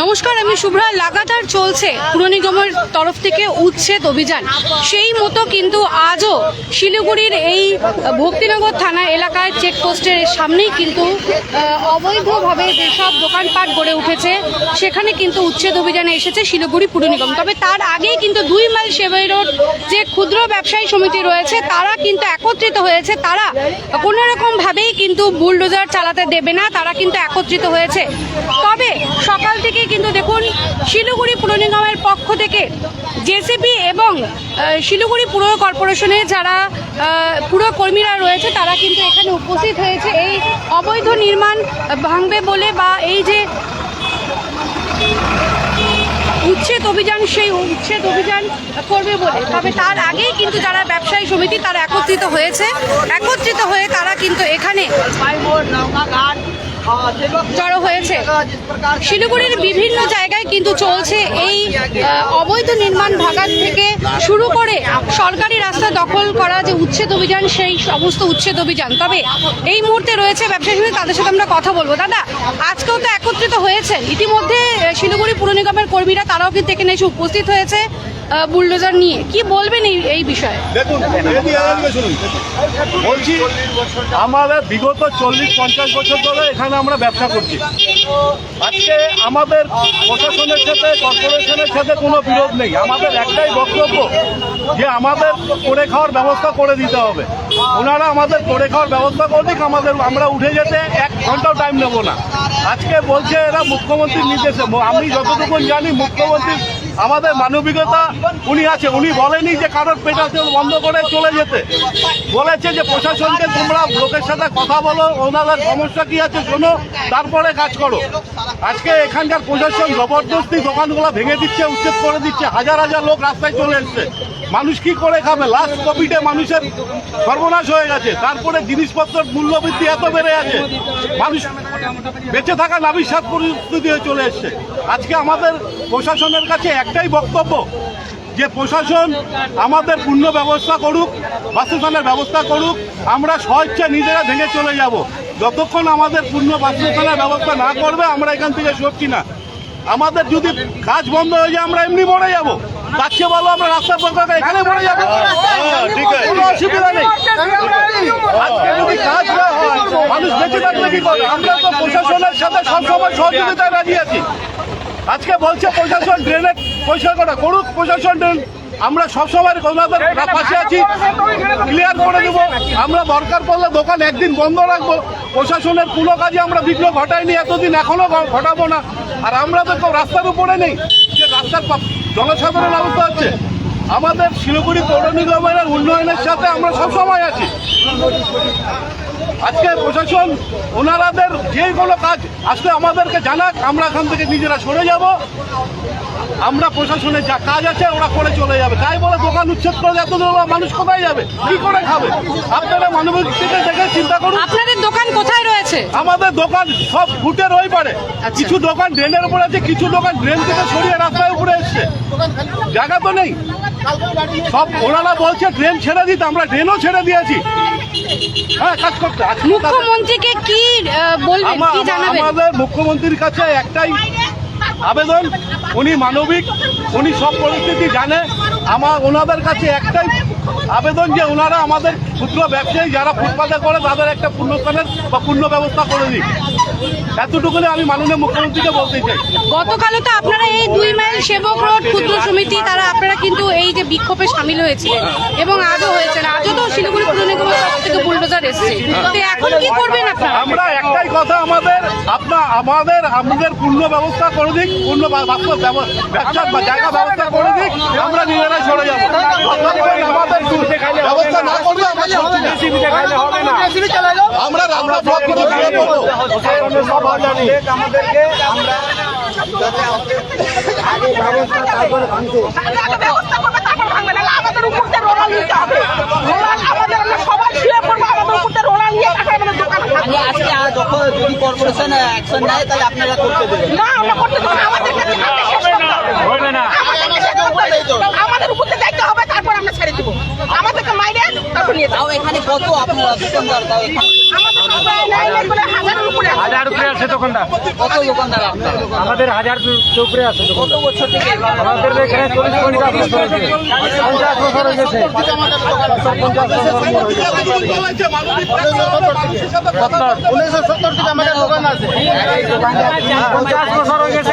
নমস্কার, আমি শুভ্রা। লাগাতার চলছে পুর নিগমের তরফ থেকে উচ্ছেদ অভিযান। সেই মতো কিন্তু আজও শিলিগুড়ির এই ভক্তিনগর থানা এলাকায় চেকপোস্টের সামনেই কিন্তু অবৈধভাবে যেসব দোকানপাট গড়ে উঠেছে, সেখানে কিন্তু উচ্ছেদ অভিযানে এসেছে শিলিগুড়ি পুর নিগম। তবে তার আগেই কিন্তু দুই মাইল সেবাই রোড যে ক্ষুদ্র ব্যবসায়ী সমিতি রয়েছে, তারা কিন্তু একত্রিত হয়েছে। তারা কোনো রকম কিন্তু বুলডোজার চালাতে দেবে না, তারা কিন্তু একত্রিত হয়েছে। তবে সকাল থেকে কিন্তু দেখুন শিলিগুড়ি পুর নিগমের পক্ষ থেকে জেসিবি এবং শিলিগুড়ি পুর কর্পোরেশনের যারা আহ, পুর কর্মীরা রয়েছে তারা কিন্তু এখানে উপস্থিত হয়েছে। এই অবৈধ নির্মাণ ভাঙবে বলে বা এই যে উচ্ছেদ অভিযান সেই উচ্ছেদ অভিযান করবে বলে। তবে তার আগেই কিন্তু যারা ব্যবসায়ী সমিতি তারা একত্রিত হয়েছে। একত্রিত হয়ে তারা কিন্তু এখানে জড়ো হয়েছে। শিলিগুড়ির বিভিন্ন জায়গায় কিন্তু চলছে এই অবৈধ নির্মাণ ভাগার থেকে শুরু করে সরকারি রাস্তা দখল করা যে উচ্ছেদ অভিযান, সেই সমস্ত উচ্ছেদ অভিযান। তবে এই মুহূর্তে রয়েছে ব্যবসায়ী তাদের সাথে আমরা কথা বলব। দাদা, আজকেও তো একত্রিত হয়েছে ইতিমধ্যে শিলিগুড়ি পুর নিগমের কর্মীরা, তারাও কিন্তু এখানে এসে উপস্থিত হয়েছে। বুলডোজার নিয়ে। কি বলবেন এই এই বিষয়ে? দেখুন বলছি, আমাদের বিগত চল্লিশ, পঞ্চাশ বছর ধরে এখানে আমরা ব্যবসা করছি। আজকে আমাদের প্রশাসনের সাথে, কর্পোরেশনের সাথে কোনো বিরোধ নেই। আমাদের একটাই বক্তব্য যে আমাদের করে খাওয়ার ব্যবস্থা করে দিতে হবে। ওনারা আমাদের করে খাওয়ার ব্যবস্থা করে আমাদের আমরা উঠে যেতে এক ঘন্টাও টাইম নেব না। আজকে বলছে এরা মুখ্যমন্ত্রীর নির্দেশে। আমি যতটুকু জানি, মুখ্যমন্ত্রী আমাদের মানবিকতা উনি আছে, উনি বলেনি যে কারোর পেটা বন্ধ করে চলে যেতে। বলেছে যে প্রশাসনকে তোমরা লোকের সাথে কথা বলো, ওনাদের সমস্যা কি আছে শোনো, তারপরে কাজ করো। আজকে এখানকার প্রশাসন জবরদস্তি দোকানগুলো ভেঙে দিচ্ছে, উচ্ছেদ করে দিচ্ছে, হাজার হাজার লোক রাস্তায় চলে এসছে। মানুষ কি করে খাবে? লাস্ট কোভিডে মানুষের সর্বনাশ হয়ে গেছে। তারপরে জিনিসপত্রের মূল্যবৃদ্ধি এত বেড়ে আছে মানুষ বেঁচে থাকা নাবিসাত পরিস্থিতি হয়ে চলে এসছে। আজকে আমাদের প্রশাসনের কাছে একটাই বক্তব্য, যে প্রশাসন আমাদের পূর্ণ ব্যবস্থা করুক বাসস্থানের ব্যবস্থা করুক, আমরা স্বেচ্ছা নিজেরা ভেঙে চলে যাব। যতক্ষণ আমাদের পূর্ণ বাসস্থানের ব্যবস্থা না করবে, আমরা এখান থেকে সরছি না। আমাদের যদি কাজ বন্ধ হয়ে যায়, আমরা এমনি মরে যাব। চেয়ে ভালো আমরা রাস্তার পক্ষে এখানে মরে যাব। ঠিক আছে কোনো অসুবিধা নেই। আজকে যদি কাজ না হয় মানুষ বেঁচে থাকলে কি করে? আমরা তো প্রশাসনের সাথে সবসময় সহযোগিতায় রাজি আছি। আজকে বলছে প্রশাসন ড্রেনের পয়সা করা করুক প্রশাসন ড্রেন। আমরা সবসময় ওনাদের পাশে আছি ক্লিয়ার করে দেবো। আমরা দরকার পড়লে দোকান একদিন বন্ধ রাখব। প্রশাসনের কোনো কাজে আমরা বিঘ্ন ঘটাইনি এতদিন এখনও ঘ- ঘটাবো না। আর আমরা তো রাস্তার উপরে নেই। যে রাস্তার জনসাধারণ অবস্থা হচ্ছে, আমাদের শিলিগুড়ি পৌর নিগমের উন্নয়নের সাথে আমরা সবসময় আছি। আজকে প্রশাসন, ওনারাদের যে কোনো কাজ আসলে আমাদেরকে জানাক, আমরা এখান থেকে নিজেরা সরে যাব। আমরা প্রশাসনের যা কাজ আছে ওরা করে চলে যাবে। তাই বলে দোকান উচ্ছেদ করে এত মানুষ কোথায় যাবে? কি করে খাবে? আপনারা মানবিক দিকে দেখে চিন্তা করুন। আপনাদের দোকান কোথায় রয়েছে? আমাদের দোকান সব ফুটের ওই পারে কিছু দোকান ড্রেনের উপরে আছে কিছু দোকান ড্রেন থেকে সরিয়ে রাস্তায় উপরে এসছে। জায়গা তো নেই। সব ওনারা বলছে ড্রেন ছেড়ে দিতে আমরা ড্রেনও ছেড়ে দিয়েছি। হ্যাঁ মুখ্যমন্ত্রীকে কি বলবেন কি জানাবেন? আমাদের মুখ্যমন্ত্রীর কাছে একটাই আবেদন উনি মানবিক উনি সব পরিস্থিতি জানে। আমার ওনাদের কাছে একটাই আবেদন যে ওনারা আমাদের ক্ষুদ্র ব্যবসায়ী যারা ফুটপাতে করে তাদের একটা পূর্ণস্থানের বা পূর্ণ ব্যবস্থা করে দিক। এতটুকুনি আমি মাননীয় মুখ্যমন্ত্রীকে বলতে চাই। গতকালও তো আপনারা এই দুই মাইল সেবক রোড ক্ষুদ্র সমিতি তারা আপনারা কিন্তু এই যে বিক্ষোভে সামিল হয়েছিলেন এবং আজও হয়েছেন। আজও তো শিলিগুড়ি পুর নিগমের তরফ থেকে বুলডোজার এসছে। তো এখন কি করবেন আপনারা? আমরা একটাই কথা আমাদের আপনার আমাদের আমাদের পূর্ণ ব্যবস্থা করে দিক পূর্ণ বা- বাস্তব ব্যব- ব্যবসার বা জায়গা ব্যবস্থা করে দিক আমরা নিজেরাই সরে যাব। ব্যবস্থা না করবে আমরা না। আমরা ব্লক করে আমাদেরকে আমরা আগে ব্যবস্থা তারপরে ভাঙতে ব্যবস্থা করবে, তারপর ভাঙবে। নাহলে আমাদের উপর নিতে হবে। আমাদের আমরা সবাই শুয়ে পড়ব, আমাদের উপর নিয়ে তারপরে আমাদের দোকানে। মানে আজকে যখন যদি কর্পোরেশন অ্যাকশন নেয় তাহলে আপনারা করতে দেবেন না, আমরা করতে দেবো না, আমাদেরকে তো কাজটা শেষ করতে হবে। আমাদেরকে শেষ করতে হবে। আমাদের উপর দিয়ে দায়িত্ব হবে, তারপর আমরা ছেড়ে দিব। আমাদেরকে মাইরে টাকা নিয়ে তাও এখানে কত আপনারা দোকানদার তাও। হাজার উপরে আছে দোকানদার। কত দোকানদার আপনারা? আমাদের হাজার উপরে আছে কত বছর থেকে আমাদের এখানে চল্লিশ পঞ্চাশ বছর পঞ্চাশ বছর হয়ে গেছে। উনিশশো সত্তর থেকে আমাদের দোকান আছে। পঞ্চাশ বছর হয়ে গেছে।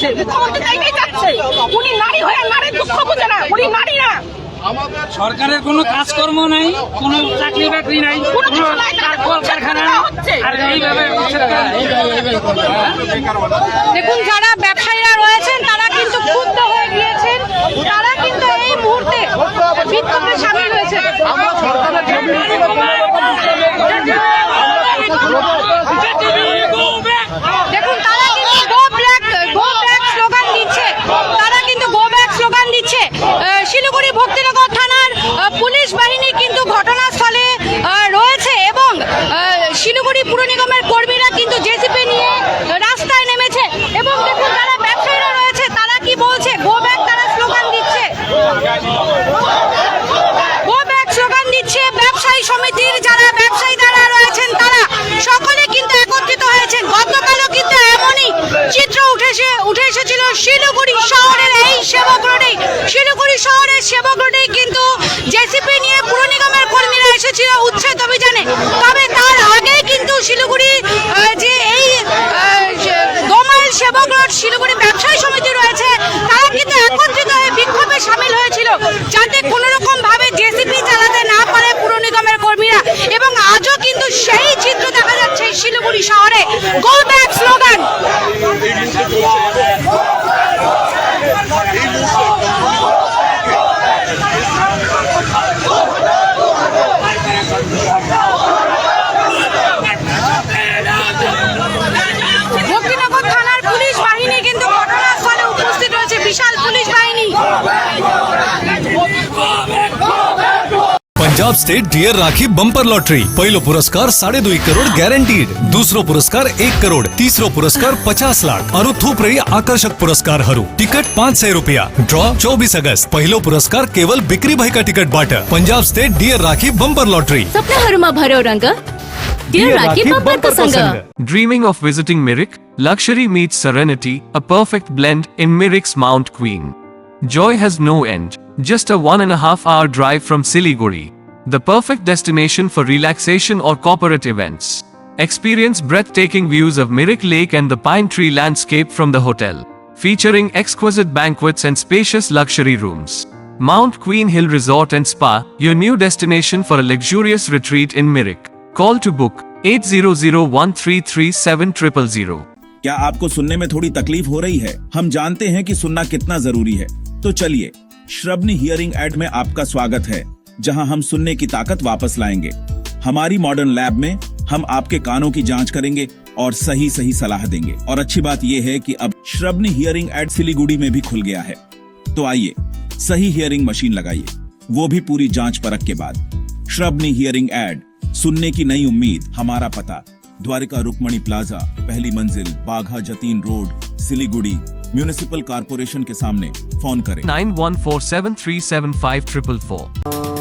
দিচ্ছে মুখ্যমন্ত্রী যাচ্ছে। উনি নারী হয়ে নারীর দুঃখ বোঝে না। উনি নারী না। সরকারের কোনো কাজকর্ম নাই কোন চাকরি বাকরি নাই কোনো কলকারখানা আর এইভাবে দেখুন যারা ব্যবসায়ীরা রয়েছেন তারা কিন্তু ক্ষুব্ধ হয়ে গিয়েছেন তারা কিন্তু এই মুহূর্তে বিক্ষোভে সামিল হয়েছে আমরা সরকারের জমি দেখুন তারা কিন্তু go back go back slogan দিচ্ছে তারা কিন্তু গো ব্যাক স্লোগান দিচ্ছে আহ, শিলিগুড়ি ভক্তিনগর থানার পুলিশ বাহিনী কিন্তু ঘটনাস্থলে রয়েছে এবং শিলিগুড়ি পুর নিগমের কর্মীরা কিন্তু জেসিপি নিয়ে রাস্তায় নেমেছে। এবং দেখুন যারা ব্যবসায়ীরা রয়েছে, তারা কি বলছে? গো ব্যাগ তারা স্লোগান দিচ্ছে। গো ব্যাক স্লোগান দিচ্ছে ব্যবসায়ী সমিতির যারা ব্যবসায়ী যারা রয়েছেন তারা। সকলে কিন্তু একত্রিত হয়েছেন। গতকালও কিন্তু এমনই চিত্র উঠেছে উঠে এসেছিল শিলিগুড়ি শহরের এই সেবক রোডে শিলিগুড়ি শহরের সেবক রোডে কিন্তু জেসিপি নিয়ে পুর নিগমের কর্মীরা এসেছিল উচ্ছেদ অভিযানে। তবে তার আগে কিন্তু শিলিগুড়ি যে এই গোমাইল সেবক রোড শিলিগুড়ি ব্যবসায়ী সমিতি রয়েছে, তারা কিন্তু একত্রিত হয়ে বিক্ষোভে সামিল হয়েছিল, যাতে কোনো রকম ভাবে জেসিপি চালাতে না পারে পুর নিগমের কর্মীরা। এবং আজও কিন্তু সেই চিত্র দেখা যাচ্ছে শিলিগুড়ি শহরে। Go back Punjab state dear Rakhi bumper lottery. पहिलो पुरस्कार साढ़े दुई करोड ग्यारंटीड दूसरो पुरस्कार एक करोड तेस्रो पुरस्कार पचास लाख। अरू थुप्रै आकर्षक पुरस्कारहरू टिकट पाँच सय रुपियाँ। ड्र चौबिस अगस्त। पहिलो पुरस्कार केवल बिक्री भाई का ticket टिकटबाट Punjab state dear Rakhi bumper lottery. Rakhi बम्परको सँग। Dreaming of visiting Mirik? Luxury meets serenity, a perfect blend in Mirik's Mount Queen. Joy has no end. Just a one and a half hour drive from Siliguri. The perfect destination for relaxation or corporate events. Experience breathtaking views of Mirik Lake and the pine tree landscape from the hotel. Featuring exquisite banquets and spacious luxury rooms. Mount Queen Hill Resort and Spa, your new destination for a luxurious retreat in Mirik. Call to book 800133700. क्या आपको सुनने में थोड़ी तकलीफ हो रही है हम जानते हैं कि सुनना कितना जरूरी है तो चलिए श्रवणी हियरिंग एड में आपका स्वागत है जहाँ हम सुनने की ताकत वापस लाएँगे। हमारी मॉडर्न लैब में हम आपके कानों की जाँच करेंगे और सही सही सलाह देंगे। और अच्छी बात यह है कि अब श्रवणी हियरिंग एड सिलीगुड़ी में भी खुल गया है। तो आइए, सही हियरिंग मशीन लगाइए। वो भी पूरी जाँच परख के बाद। श्रवणी हियरिंग एड, सुनने की नई उम्मीद, हमारा पता। द्वारिका रुकमणी प्लाजा, पहली मंजिल, Bagha Jatin road, Siliguri, municipal corporation के सामने। फ़ोन करें। 9147375444.